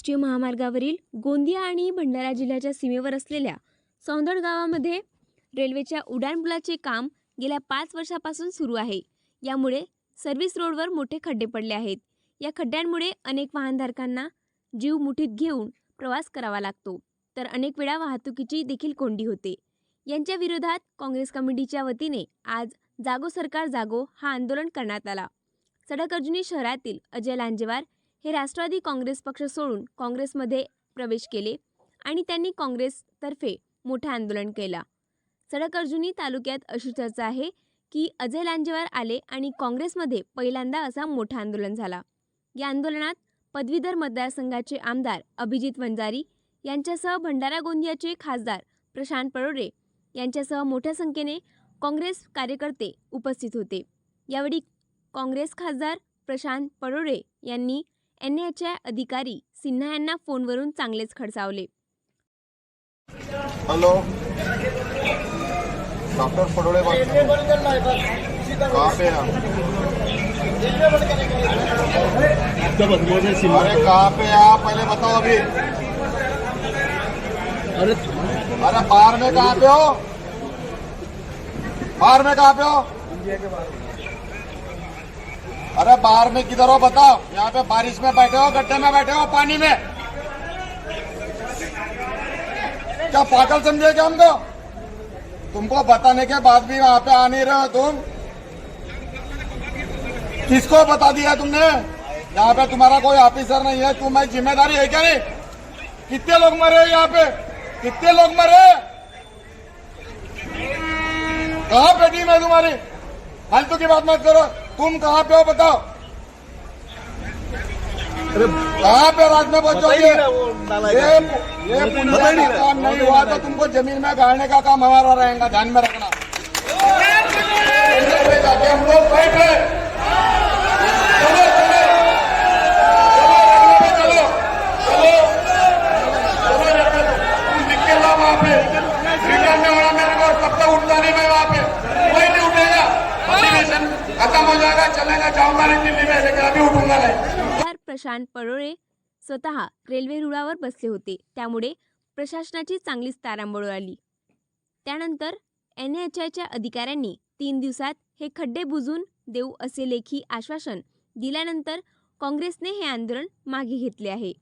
राष्ट्रीय महामार्गावरील गोंदिया आणि भंडारा जिल्ह्याच्या सीमेवर असलेल्या सौंदड गावामध्ये रेल्वेच्या उड्डाणपुलाचे काम गेल्या पाच वर्षापासून सुरू आहे. यामुळे सर्व्हिस रोडवर मोठे खड्डे पडले आहेत. या खड्ड्यांमुळे अनेक वाहनधारकांना जीव मुठीत घेऊन प्रवास करावा लागतो. तर अनेक वेळा वाहतुकीची देखील कोंडी होते. यांच्या विरोधात काँग्रेस कमिटीच्या वतीने आज जागो सरकार जागो हा आंदोलन करण्यात आला. सडक अर्जुनी शहरातील अजय लांजेवार हे राष्ट्रवादी काँग्रेस पक्ष सोडून काँग्रेसमध्ये प्रवेश केले आणि त्यांनी काँग्रेसतर्फे मोठं आंदोलन केला. सडक अर्जुनी तालुक्यात अशी चर्चा आहे की अजय लांजेवार आले आणि काँग्रेसमध्ये पहिल्यांदा असा मोठा आंदोलन झाला. या आंदोलनात पदवीधर मतदारसंघाचे आमदार अभिजित वंजारी यांच्यासह भंडारा गोंदियाचे खासदार प्रशांत परोरे यांच्यासह मोठ्या संख्येने काँग्रेस कार्यकर्ते उपस्थित होते. यावेळी काँग्रेस खासदार प्रशांत परोरे यांनी एन एचआय अधिकारी सिन्हा यांना फोनवरून चांगलेच खडसावले. हेलो. डॉक्टर हैं। हैं? अरे कहाँ पे हैं? आप पहले बताओ अभी. अरे अरे बाहर में कहाँ पे हो? बाहर में कहाँ पे हो? अरे बाहर में किधर हो बताओ। यहाँ पे बारिश में बैठे हो, गड्ढे में बैठे हो, पानी में। क्या पागल समझे क्या हमको? तुमको बताने के बाद भी वहाँ पे आ नहीं रहे हो तुम। किसको बता दिया तुमने? यहाँ पे तुम्हारा कोई ऑफिसर नहीं है। तुम्हारी ज़िम्मेदारी है क्या नहीं? कितने लोग मरे यहाँ पे? कितने लोग मरे कहा पे टीम है तुम्हारी? फालतू की बात मत करो। तुम कहाँ पे हो बताओ? अरे कहाँ पे रात में नाला ये। ये नहीं का रहा। काम नहीं हुआ तो तुमको जमीन में गाड़ने का काम हमारा रहेगा ध्यान में रखना। हम लोग बैठ। प्रशांत परोळे स्वतः रेल्वे रुळावर बसले होते. त्यामुळे प्रशासनाची चांगलीच तारांबळ आली. त्यानंतर एन एच आयच्या अधिकाऱ्यांनी तीन दिवसात हे खड्डे बुजून देऊ असे लेखी आश्वासन दिल्यानंतर काँग्रेसने हे आंदोलन मागे घेतले आहे.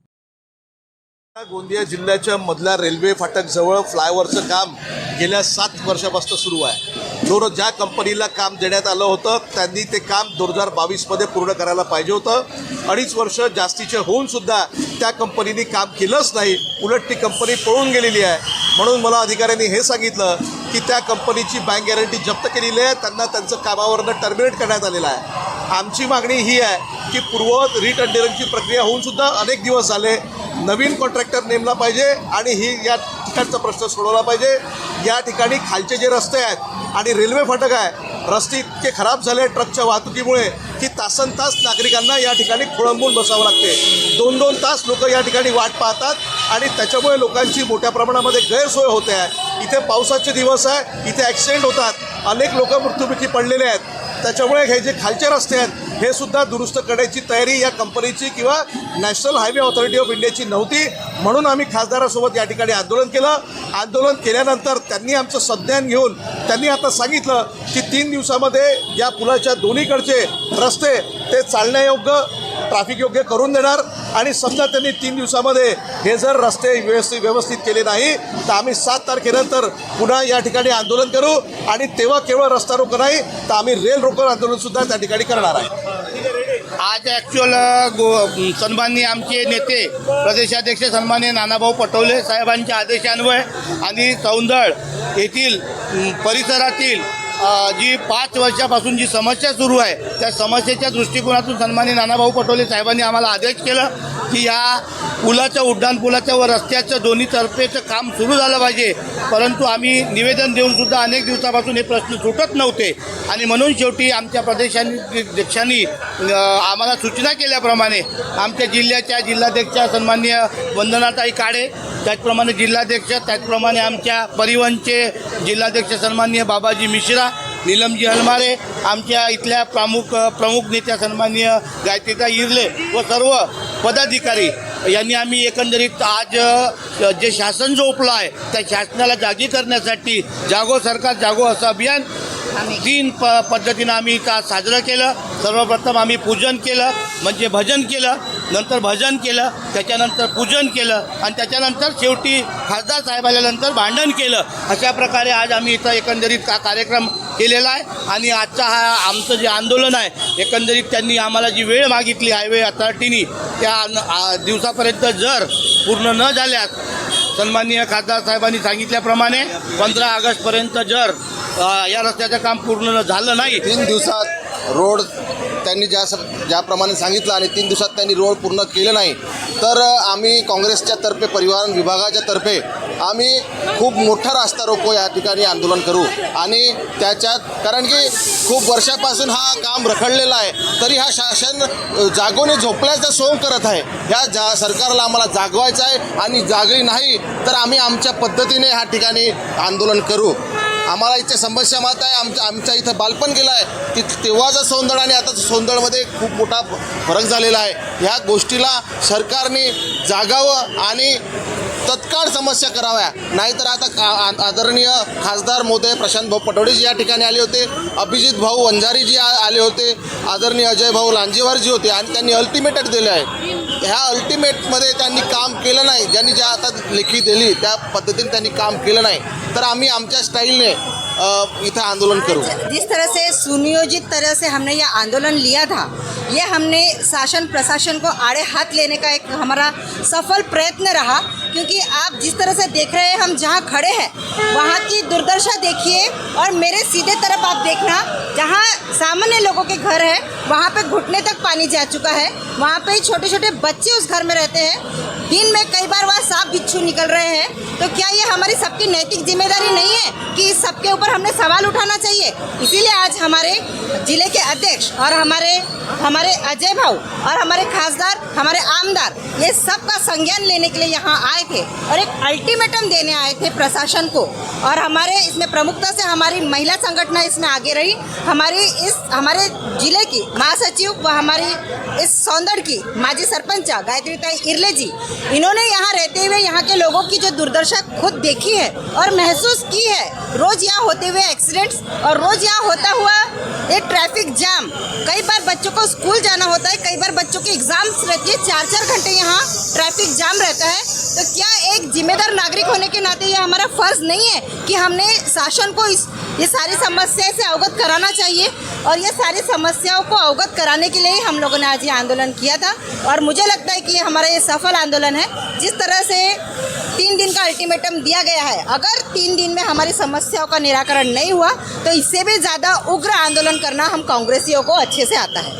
गोंदिया जिल्ह्याच्या मधल्या रेल्वे फाटक जवळ फ्लायओव्हरचं काम गेल्या सात वर्षापासून सुरू आहे. जो ज्या कंपनीला काम देण्यात आलं होतं त्यांनी ते काम दोन हजार बावीसमध्ये पूर्ण करायला पाहिजे होतं. अडीच वर्ष जास्तीचे होऊनसुद्धा त्या कंपनीने काम केलंच नाही. उलट ती कंपनी पळून गेलेली आहे. म्हणून मला अधिकाऱ्यांनी हे सांगितलं की त्या कंपनीची बँक गॅरंटी जप्त केलेली आहे. त्यांना त्यांचं कामावरनं टर्मिनेट करण्यात आलेलं आहे. आमची मागणी ही आहे की पूर्ववत रिटेंडरिंगची प्रक्रिया होऊन सुद्धा अनेक दिवस झाले. नवीन कॉन्ट्रॅक्टर नेमला पाहिजे आणि ही या ठिकाणचा प्रश्न सोडवला पाहिजे. या ठिकाणी खालचे जे रस्ते आहेत आणि रेल्वे फाटक आहे. रस्ते इतके खराब झाले ट्रकच्या वाहतुकीमुळे की तासन तास नागरिकांना या ठिकाणी खोळंबून बसावं लागते. दोन दोन तास लोक या ठिकाणी वाट पाहतात आणि त्याच्यामुळे लोकांची मोठ्या प्रमाणामध्ये गैरसोय होते आहे. इथे पावसाचे दिवस आहे इथे ॲक्सिडेंट होतात. अनेक लोक मृत्युमुखी पडलेले आहेत. त्याच्यामुळे हे जे खालचे रस्ते आहेत हे सुद्धा दुरुस्त करण्याची तयारी या कंपनीची किंवा नॅशनल हायवे ऑथॉरिटी ऑफ इंडियाची नव्हती. म्हणून आम्ही खासदारासोबत या ठिकाणी आंदोलन केलं. आंदोलन केल्यानंतर त्यांनी आमचं संज्ञान घेऊन त्यांनी आता सांगितलं की तीन दिवसामध्ये या पुलाच्या दोन्हीकडचे रस्ते ते चालण्यायोग्य ट्रॅफिक योग्य करून देणार. आणि समजा त्यांनी तीन दिवसामध्ये हे जर रस्ते व्यवस्थित व्यवस्थित केले नाही तर आम्ही सात तारखेनंतर पुन्हा या ठिकाणी आंदोलन करू. आणि तेव्हा केवळ रस्ता रोको नाही तर आम्ही रेल रोको आंदोलनसुद्धा त्या ठिकाणी करणार आहे. आज ॲक्च्युअल गो सन्माननीय आमचे नेते प्रदेशाध्यक्ष सन्माननीय नानाभाऊ पटोले साहेबांच्या आदेशान्वये आणि सौंदळ येथील परिसरातील जी पाच वर्षापासून जी समस्या सुरू आहे त्या समस्येच्या दृष्टिकोनातून सन्माननीय नानाभाऊ पटोले साहेबांनी आम्हाला आदेश केला. की या पुलाचं उड्डाण व रस्त्याचं दोन्ही तर्फेचं काम सुरू झालं पाहिजे. परंतु आम्ही निवेदन देऊनसुद्धा अनेक दिवसापासून हे प्रश्न सुटत नव्हते. आणि म्हणून शेवटी आमच्या प्रदेशाध्यक्षांनी आम्हाला सूचना केल्याप्रमाणे आमच्या जिल्ह्याच्या जिल्हाध्यक्षा सन्माननीय वंदनाताई काळे त्याचप्रमाणे जिल्हाध्यक्ष त्याचप्रमाणे आमच्या परिवहनचे जिल्हाध्यक्ष सन्माननीय बाबाजी मिश्रा नीलमजी हलमारे आमच्या इथल्या प्रमुख प्रमुख नेत्या सन्माननीय गायत्रीता इरले व सर्व पदाधिकारी यांनी आम्ही एकंदरीत आज जे शासन झोपलं आहे त्या शासनाला जागी करण्यासाठी जागो सरकार जागो असं अभियान तीन प पद्धतीनं आम्ही इथं आज साजरं केलं. सर्वप्रथम आम्ही पूजन केलं म्हणजे भजन केलं नंतर भजन केलं त्याच्यानंतर पूजन केलं आणि त्याच्यानंतर शेवटी खासदार साहेब आल्यानंतर भांडण केलं. अशा प्रकारे आज आम्ही इथं एकंदरीत का कार्यक्रम केलेला आहे. आणि आजचा हा आमचं जे आंदोलन आहे एकंदरीत त्यांनी आम्हाला जी वेळ मागितली हायवे अथॉरिटीनी त्या दिवसापर्यंत जर पूर्ण न झाल्यास सन्माननीय खासदार साहेबांनी सांगितल्याप्रमाणे पंधरा ऑगस्टपर्यंत जर या रस्त्याचं काम पूर्ण झालं नाही. तीन दिवसात रोड त्यांनी ज्या स- ज्याप्रमाणे सांगितलं आणि तीन दिवसात त्यांनी रोड पूर्ण केलं नाही तर आम्ही काँग्रेसच्या तर्फे परिवहन विभागाच्या तर्फे आम्ही खूप मोठा रास्ता रोको या ठिकाणी आंदोलन करू आणि त्याच्यात कारण की खूप वर्षापासून हा काम रखडलेला आहे तरी हा शासन जागोने झोपल्याचा सोंग करत आहे. ह्या जा सरकारला आम्हाला जागवायचं आहे आणि जागली नाही तर आम्ही आमच्या पद्धतीने ह्या ठिकाणी आंदोलन करू. आम्हाला इथे समस्या मात आहे आमच्या आमच्या इथं बालपण गेलं आहे ति तेव्हाचा सौंदळ आणि आता सौंदळमध्ये खूप मोठा फरक झालेला आहे. ह्या गोष्टीला सरकारने जागावं आणि तत्काळ समस्या कराव्या. नाहीतर आता आदरणीय खासदार मोदय प्रशांत भाऊ पटोडेजी या ठिकाणी आले होते. अभिजित भाऊ वंजारीजी आले होते. आदरणीय अजय भाऊ लांजेवारजी होते आणि त्यांनी अल्टिमेटेट दिले आहे. ह्या अल्टिमेटमध्ये त्यांनी काम केलं नाही. ज्यांनी ज्या आता लेखी दिली त्या पद्धतीने त्यांनी काम केलं नाही. तर आम्ही आमच्या स्टाईलने इथं आंदोलन करू. जिस तरह से सुनियोजित तरह से हमने यह आंदोलन लिया था ये हमने शासन प्रशासन को आड़े हाथ लेने का एक हमारा सफल प्रयत्न रहा क्योंकि आप जिस तरह से देख रहे हैं, हम जहाँ खड़े हैं, वहाँ की दुर्दशा देखिए और मेरे सीधे तरफ़ आप देखना, जहाँ सामान्य लोगों के घर है, वहाँ पे घुटने तक पानी जा चुका है, वहाँ पे छोटे छोटे बच्चे उस घर में रहते हैं। दिन में कई बार वहाँ सांप बिच्छू निकल रहे हैं तो क्या ये हमारी सबकी नैतिक ज़िम्मेदारी नहीं है कि इस सबके ऊपर हमने सवाल उठाना चाहिए? इसीलिए आज हमारे ज़िले के अध्यक्ष और हमारे हमारे अजय भाऊ और हमारे खासदार, हमारे आमदार ये सब का संज्ञान लेने के लिए यहाँ आए थे और एक अल्टीमेटम देने आए थे प्रशासन को। और हमारे इसमें प्रमुखता से हमारी महिला संगठन इसमें आगे रही। हमारी इस, हमारे ज़िले की महासचिव व हमारी इस सौंदड़ की माजी सरपंच गायत्रीताई इरले जी, इन्होंने यहाँ रहते हुए यहाँ के लोगों की जो दुर्दशा खुद देखी है और महसूस की है। रोज यहाँ होते हुए एक्सीडेंट्स और रोज यहाँ होता हुआ ये ट्रैफ़िक जाम कई बार बच्चों को स्कूल जाना होता है, कई बार बच्चों की एग्ज़ाम्स रहती है चार चार घंटे यहाँ ट्रैफ़िक जाम रहता है। तो क्या एक जिम्मेदार नागरिक होने के नाते ये हमारा फ़र्ज़ नहीं है कि हमने शासन को इस ये सारी समस्याएँ से अवगत कराना चाहिए? और ये सारी समस्याओं को अवगत कराने के लिए ही हम लोगों ने आज ये आंदोलन किया था। और मुझे लगता है कि ये हमारा ये सफल आंदोलन है। जिस तरह से तीन दिन का अल्टीमेटम दिया गया है, अगर तीन दिन में हमारी समस्याओं का निराकरण नहीं हुआ तो इससे भी ज़्यादा उग्र आंदोलन करना हम कांग्रेसियों को अच्छे से आता है।